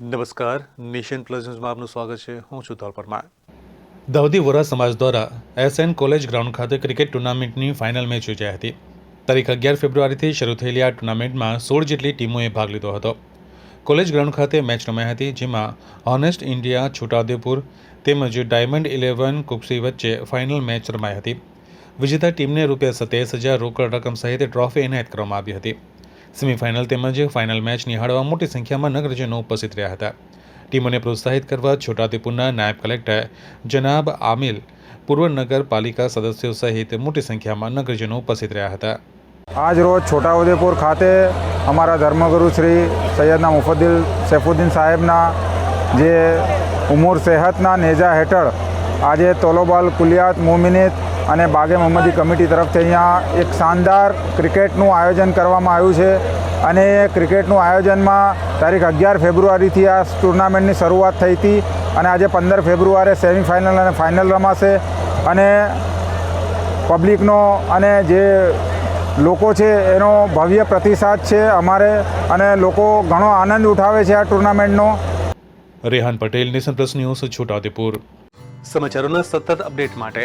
નમસ્કાર. Nation plus ન્યૂઝમાં આપનું સ્વાગત છે. હું છું ધોલ પરમાર. દાઉદી વોરા સમાજ દ્વારા એસએન કોલેજ ગ્રાઉન્ડ ખાતે ક્રિકેટ ટુર્નામેન્ટની ફાઇનલ મેચ યોજાઈ હતી. તારીખ અગિયાર ફેબ્રુઆરીથી શરૂ થયેલી આ ટુર્નામેન્ટમાં સોળ જેટલી ટીમોએ ભાગ લીધો હતો. કોલેજ ગ્રાઉન્ડ ખાતે મેચ રમાઈ હતી, જેમાં ઓનેસ્ટ ઇન્ડિયા, છોટાઉદેપુર તેમજ ડાયમંડ ઇલેવન કુપસી વચ્ચે ફાઇનલ મેચ રમાઈ હતી. વિજેતા ટીમને રૂપિયા સત્યાવીસ હજાર રોકડ રકમ સહિત ટ્રોફી એનાયત કરવામાં આવી હતી. સેમીફાઇનલ તેમજ ફાઇનલ મેચ નિહાળવા મોટી સંખ્યામાં નગરજનો ઉપસ્થિત રહ્યા હતા. ટીમોને પ્રોત્સાહિત કરવા છોટાઉદેપુરના નાયબ કલેક્ટર જનાબ આમિલ, પૂર્વ નગરપાલિકા સદસ્યો સહિત મોટી સંખ્યામાં નગરજનો ઉપસ્થિત રહ્યા હતા. આજ રોજ છોટાઉદેપુર ખાતે અમારા ધર્મગુરુ શ્રી સૈયદના મુફદ્દિલ સૈફુદ્દીન સાહેબના જે ઉમુર સેહતના નેજા હેઠળ આજે તોલોબાલ કુલિયાત મોમિનિત અને બાગે મોહમ્મદી કમિટી તરફથી અહીંયા એક શાનદાર ક્રિકેટનું આયોજન કરવામાં આવ્યું છે. અને એ ક્રિકેટનું આયોજનમાં તારીખ અગિયાર ફેબ્રુઆરીથી આ ટુર્નામેન્ટની શરૂઆત થઈ હતી અને આજે પંદર ફેબ્રુઆરી સેમિફાઇનલ અને ફાઇનલ રમાશે. અને પબ્લિકનો અને જે લોકો છે એનો ભવ્ય પ્રતિસાદ છે અમારે અને લોકો ઘણો આનંદ ઉઠાવે છે આ ટુર્નામેન્ટનો. Rehan Patel nation plus news Chhotaudepur. સમાચારોના સતત અપડેટ માટે